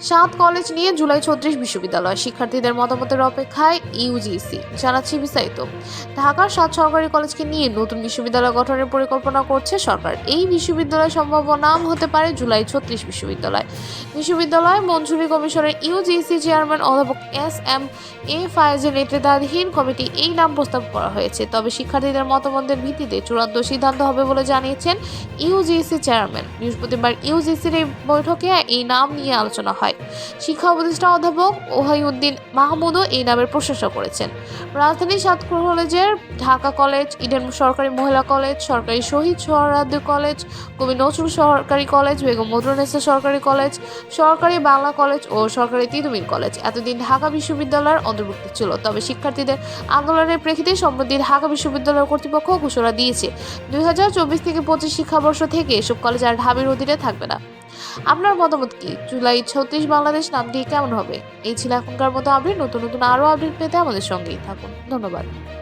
সাত কলেজ নিয়ে জুলাই ছত্রিশ বিশ্ববিদ্যালয়। শিক্ষার্থীদের মতামতের অপেক্ষায় ইউজিসি জানাচ্ছি বিস্তারিত। ঢাকার সাত সরকারি কলেজকে নিয়ে নতুন বিশ্ববিদ্যালয় গঠনের পরিকল্পনা করছে সরকার। এই বিশ্ববিদ্যালয় সম্ভাব্য নাম হতে পারে জুলাই ছত্রিশ বিশ্ববিদ্যালয়। বিশ্ববিদ্যালয় মঞ্জুরি কমিশনের ইউজিসি চেয়ারম্যান অধ্যাপক এস এম এ ফায়েজের নেতৃত্বাধীন কমিটি এই নাম প্রস্তাব করা হয়েছে। তবে শিক্ষার্থীদের মতামতের ভিত্তিতে চূড়ান্ত সিদ্ধান্ত হবে বলে জানিয়েছেন ইউজিসি চেয়ারম্যান বৃহস্পতিবার ইউজিসির এই বৈঠকে এই নাম নিয়ে আলোচনা হয়। শিক্ষা উপদেষ্টা অধ্যাপক ওহাইউদ্দিন মাহমুদও এই নামের প্রশংসা করেছেন। রাজধানী সাত কলেজের ঢাকা কলেজ, ইডেন সরকারি মহিলা কলেজ, সরকারি শহীদ সোহরাওয়ার্দী কলেজ, কবি নজরুল সরকারি কলেজ, বেগম মদরুন্নেসা সরকারি কলেজ, সরকারি বাংলা কলেজ ও সরকারি তিতুমির কলেজ এতদিন ঢাকা বিশ্ববিদ্যালয়ের অন্তর্ভুক্ত ছিল। তবে শিক্ষার্থীদের আন্দোলনের প্রেক্ষিতে সম্প্রতি ঢাকা বিশ্ববিদ্যালয় কর্তৃপক্ষ ঘোষণা দিয়েছে, দুই হাজার চব্বিশ থেকে পঁচিশ শিক্ষাবর্ষ থেকে এসব কলেজ আর ঢাবির অধীনে থাকবে না। আপনার মতামত কি? জুলাই ছত্রিশ বাংলাদেশ নাম দিয়ে কেমন হবে? এই ছিল এখনকার মতো আপডেট। নতুন নতুন আরও আপডেট পেতে আমাদের সঙ্গেই থাকুন। ধন্যবাদ।